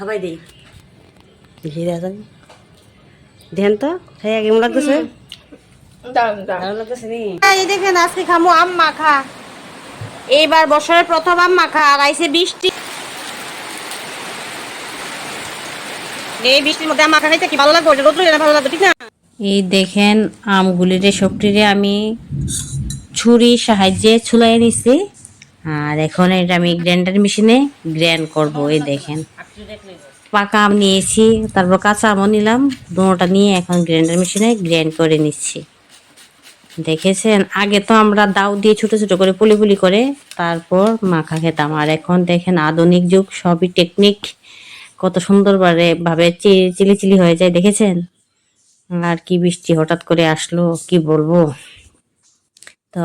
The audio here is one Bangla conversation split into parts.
খাবাই দিই। দেখি দেখেন দেখেন তো খাই কেমন লাগতেছে? দাঁড়ান দাঁড়ান ভালো লাগতেছে নি? এই দেখেন আজকে খামু আম মাখা। এইবার বছরের প্রথম আম মাখা আর আইসে বৃষ্টি। এই বৃষ্টির মধ্যে আম মাখা খাইতে কি ভালো লাগবে? রোদ্র ভালো লাগবে ঠিক না? এই দেখেন আমগুলিরে সবটিরে আমি ছুরির সাহায্যে ছুলাই নিছি। আর এখন এটা আমি গ্রাইন্ডার মেশিনে গ্র্যান্ড করব, এই দেখেন। পাকা আম নিয়েছি, তারপর কাঁচা আমও নিলাম দুটোটা নিয়ে এখন গ্রাইন্ডার মেশিনে গ্র্যান্ড করে নিচ্ছি। দেখেছেন? আগে তো আমরা দাউ দিয়ে ছোট ছোট করে পুলি পুলি করে তারপর মাখা খেতাম। আর এখন দেখেন আধুনিক যুগ, সবই টেকনিক কত সুন্দরভাবে, ভাবে চিলি চিলি হয়ে যায়, দেখেছেন? আর কি বৃষ্টি হঠাৎ করে আসলো, কি বলব? তো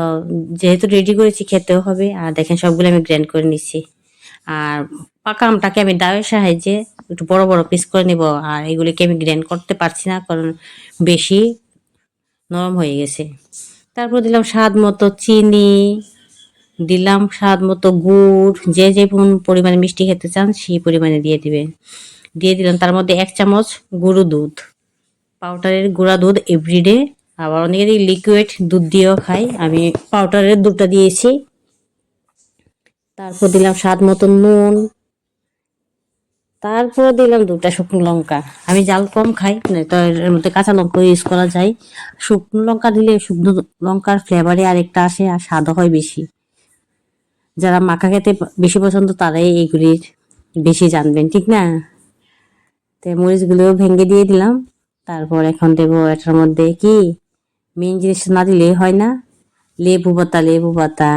যেহেতু রেডি করেছি, খেতেও হবে। আর দেখেন সবগুলো আমি গ্র্যান্ড করে নিচ্ছি। আর পাকা আমটাকে আমি দাওয়ের সাহায্যে একটু বড় বড় পিস করে নিব। আর এগুলিকে আমি গ্র্যান্ড করতে পারছি না, কারণ বেশি নরম হয়ে গেছে। তারপর দিলাম স্বাদ মতো চিনি, দিলাম স্বাদ মতো গুড়। যে যে পরিমাণে মিষ্টি খেতে চান, সেই পরিমাণে দিয়ে দিবেন। দিয়ে দিলাম তার মধ্যে এক চামচ গুঁড়ো দুধ। পাউডারের গুঁড়া দুধ এভরিডে আবার অনেকে লিকুইড দুধ দিয়েও খাই আমি পাউডারের দুধটা দিয়েছি। তারপর দিলাম স্বাদ মতো নুন। তারপর দিলাম দুটা শুকনো লঙ্কা। আমি জাল কম খাই তো এর মধ্যে কাঁচা লঙ্কা ইউজ করা যায়। শুকনো লঙ্কা দিলে শুকনো লঙ্কার ফ্লেভারে আরেকটা আসে আর স্বাদও হয় বেশি। যারা মাখা খেতে বেশি পছন্দ, তারাই এইগুলির বেশি জানবেন, ঠিক না? তো মরিচগুলোও ভেঙে দিয়ে দিলাম। তারপর এখন দেবো এটার মধ্যে কি? মেন জিনিস না দিলে হয় না। লেবু পাতা লেবু পাতা।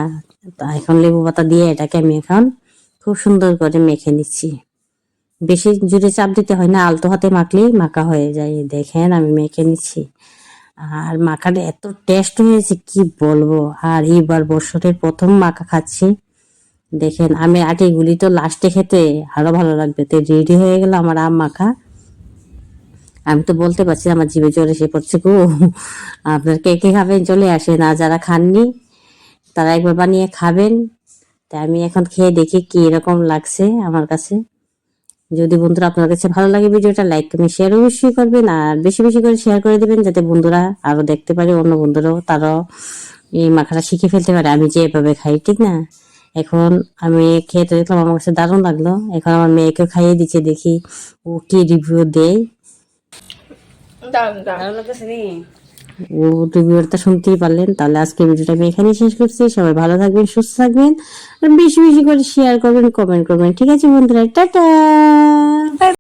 এখন লেবু পাতা দিয়ে এটাকে আমি এখন খুব সুন্দর করে মেখে নিচ্ছি। বেশি জুড়ে চাপ দিতে হয় না, আলতো হাতে মাখলেই মাখা হয়ে যায়। দেখেন আমি মেখে নিচ্ছি। আর মাখাটা এত টেস্ট হয়েছে, কি বলব? আর এইবার বছরের প্রথম মাখা খাচ্ছি। দেখেন, আমি আটিগুলি তো লাস্টে খেতে আরও ভালো লাগবে। তো রেডি হয়ে গেল আমার আম মাখা। আমি তো বলতে পারছি আমার জিভে জোরে এসে পড়ছে গো। আপনার কে কে খাবেন? চলে আসেন। আর যারা খাননি, তারা একবার বানিয়ে খাবেন। তা আমি এখন খেয়ে দেখি কি এরকম লাগছে আমার কাছে। যদি বন্ধুরা আপনার কাছে ভালো লাগে ভিডিওটা, লাইক, কমেন্ট শেয়ার অবশ্যই করবেন। আর বেশি বেশি করে শেয়ার করে দিবেন, যাতে বন্ধুরা আরও দেখতে পারে, অন্য বন্ধুরাও তারাও এই মাখাটা শিখে ফেলতে পারে। আমি যে এভাবে খাই, ঠিক না? এখন আমি খেয়ে তো দেখলাম, আমার কাছে দারুণ লাগল। এখন আমার মেয়েকে খাইয়ে দিচ্ছে, দেখি ও কি রিভিউ দেয়। ও রিভিউটা শুনতেই পারলেন। তাহলে আজকে ভিডিওটা আমি এখানেই শেষ করছি। সবাই ভালো থাকবেন সুস্থ থাকবেন। আর বেশি বেশি করে শেয়ার করবেন কমেন্ট করবেন। ঠিক আছে বন্ধুরা টাটা!